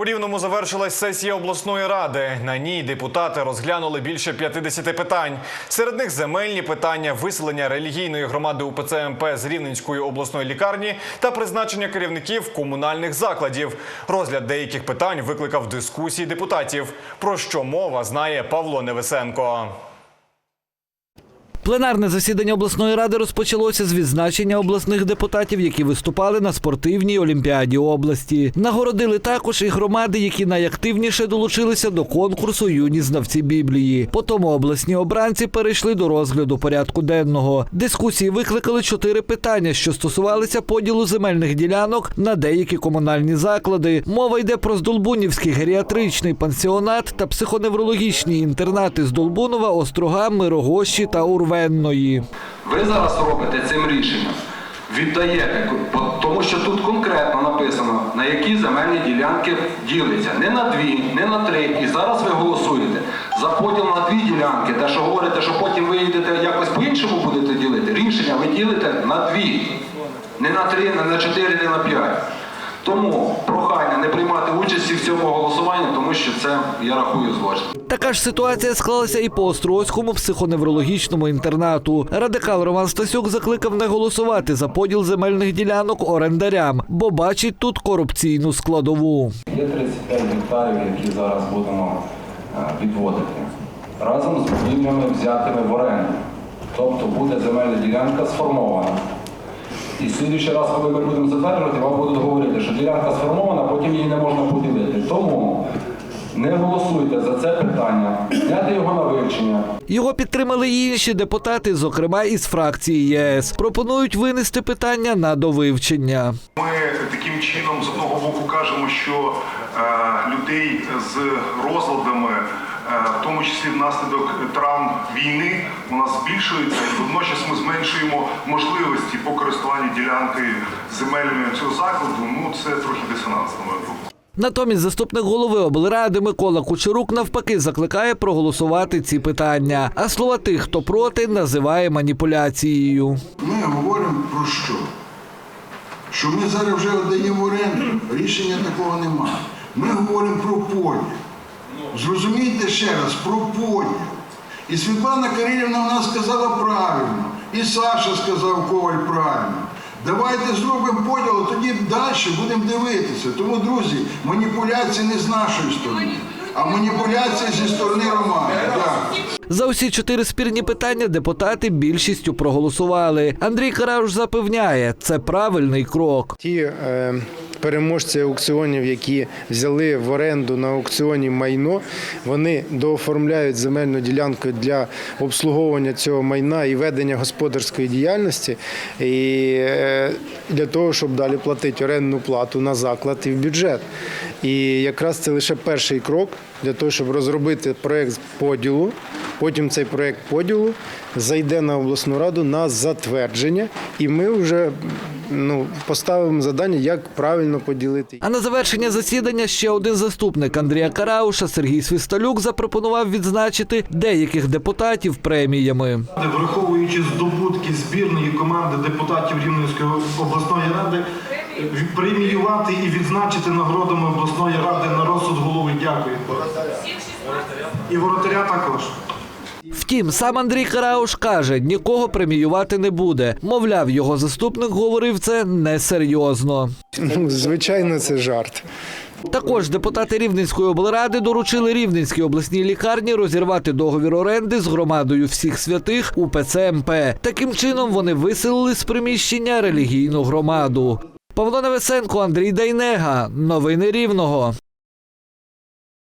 У Рівному завершилась сесія обласної ради. На ній депутати розглянули більше 50 питань. Серед них земельні питання, виселення релігійної громади УПЦ МП з Рівненської обласної лікарні та призначення керівників комунальних закладів. Розгляд деяких питань викликав дискусії депутатів. Про що мова знає Павло Невесенко. Пленарне засідання обласної ради розпочалося з відзначення обласних депутатів, які виступали на спортивній олімпіаді області. Нагородили також і громади, які найактивніше долучилися до конкурсу Юні знавці Біблії. Потім обласні обранці перейшли до розгляду порядку денного. Дискусії викликали чотири питання, що стосувалися поділу земельних ділянок на деякі комунальні заклади. Мова йде про Здолбунівський геріатричний пансіонат та психоневрологічні інтернати з Долбунова, Острога, Мирогощі та Урвенної. Ви зараз робите цим рішенням, віддаєте, тому що тут конкретно написано, на які земельні ділянки ділиться. Не на дві, не на три. І зараз ви голосуєте за поділ на дві ділянки. Те, що говорите, що потім ви їдете якось по-іншому будете ділити. Рішення ви ділите на дві. Не на три, не на чотири, не на п'ять. Тому прохання не приймати участі в цьому голосуванні, тому що це я рахую злочин. Така ж ситуація склалася і по Острозькому психоневрологічному інтернату. Радикал Роман Стасюк закликав не голосувати за поділ земельних ділянок орендарям, бо бачить тут корупційну складову. Є 35 гектарів, які зараз будемо е, відводити. Разом з будівлями взятими в оренду. Тобто буде земельна ділянка сформована. І слідуючий раз, коли ми будемо затверджувати, вам будуть говорити, що ділянка сформована, потім її не можна поділити. Тому не голосуйте за це питання, зняти його на вивчення. Його підтримали й інші депутати, зокрема із фракції єС. Пропонують винести питання на довивчення. Ми таким чином з одного боку кажемо, що е, людей з розладами, в тому числі внаслідок травм війни, у нас збільшується, і водночас ми зменшуємо можливості по користуванню ділянкою земельною цього закладу. Ну це трохи дисонанс, на мою думку. Натомість заступник голови облради Микола Кучерук навпаки закликає проголосувати ці питання. А слова тих, хто проти, називає маніпуляцією. Ми говоримо про що? Що ми зараз вже віддаємо оренду, рішення такого немає. Ми говоримо про поділ. Зрозумійте ще раз, про поділ. І Світлана Карелівна в нас сказала правильно, і Саша сказав Коваль правильно. Давайте зробимо поділ, а тоді далі будемо дивитися. Тому, друзі, маніпуляції не з нашої сторони, а маніпуляції зі сторони Романа. Дякую. За усі чотири спірні питання депутати більшістю проголосували. Андрій Карауш запевняє, це правильний крок. Ті е, переможці аукціонів, які взяли в оренду на аукціоні майно, вони дооформляють земельну ділянку для обслуговування цього майна і ведення господарської діяльності, і е, для того, щоб далі платити орендну плату на заклад і в бюджет. І якраз це лише перший крок для того, щоб розробити проєкт поділу. Потім цей проєкт поділу зайде на обласну раду на затвердження, і ми вже ну, поставимо завдання, як правильно поділити. А на завершення засідання ще один заступник Андрія Карауша Сергій Свистолюк запропонував відзначити деяких депутатів преміями. Враховуючи здобутки збірної команди депутатів Рівненської обласної ради, преміювати і відзначити нагородами обласної ради на розсуд голови. Дякую. І воротаря також. Втім, сам Андрій Карауш каже, нікого преміювати не буде. Мовляв, його заступник говорив це несерйозно. Ну, звичайно, це жарт. Також депутати Рівненської облради доручили Рівненській обласній лікарні розірвати договір оренди з громадою всіх святих УПЦ МП. Таким чином вони виселили з приміщення релігійну громаду. Павло Невесенко, Андрій Дайнега. Новини Рівного.